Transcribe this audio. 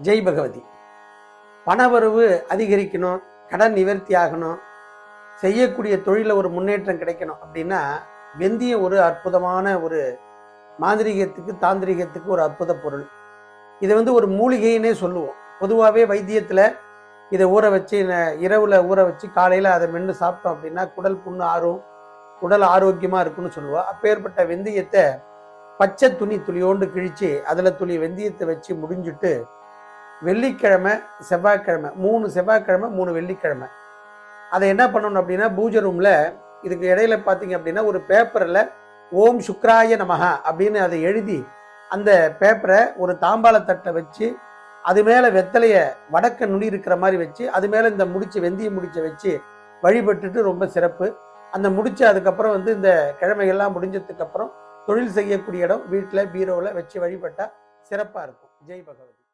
ஜெய் பகவதி. பணவரவு அதிகரிக்கணும் கடன் நிவர்த்தி ஆகணும் செய்யக்கூடிய தொழிலில் ஒரு முன்னேற்றம் கிடைக்கணும் அப்படின்னா வெந்தயம் ஒரு அற்புதமான ஒரு மாந்திரிகத்துக்கு தாந்திரிகத்துக்கு ஒரு அற்புத பொருள். இதை வந்து ஒரு மூலிகைன்னே சொல்லுவோம். பொதுவாகவே வைத்தியத்தில் இதை ஊற வச்சு இரவில் ஊற வச்சு காலையில் அதை மென்று சாப்பிட்டோம் அப்படின்னா குடல் புண்ணு ஆறும் உடல் ஆரோக்கியமாக இருக்குன்னு சொல்லுவோம். அப்பேற்பட்ட வெந்தயத்தை பச்சை துணி துளியோண்டு கிழித்து அதில் துளி வெந்தயத்தை வச்சு முடிஞ்சுட்டு வெள்ளிக்கிழமை செவ்வாய்க்கிழமை மூணு செவ்வாய்க்கிழமை மூணு வெள்ளிக்கிழமை. அதை என்ன பண்ணணும் அப்படின்னா பூஜை ரூமில் இதுக்கு இடையில பார்த்தீங்க அப்படின்னா ஒரு பேப்பரில் ஓம் சுக்ராய நமகா அப்படின்னு அதை எழுதி அந்த பேப்பரை ஒரு தாம்பாள தட்டை வச்சு அது மேலே வெத்தலையை வடக்க நுனி இருக்கிற மாதிரி வச்சு அது மேலே இந்த முடிச்சு வெந்தய முடிச்சை வச்சு வழிபட்டுட்டு ரொம்ப சிறப்பு. அந்த முடிச்சு அதுக்கப்புறம் வந்து இந்த கிழமைகள்லாம் முடிஞ்சதுக்கப்புறம் தொழில் செய்யக்கூடிய இடம் வீட்டில் பீரோவில் வச்சு வழிபட்டால் சிறப்பாக இருக்கும். ஜெய் பகவதி.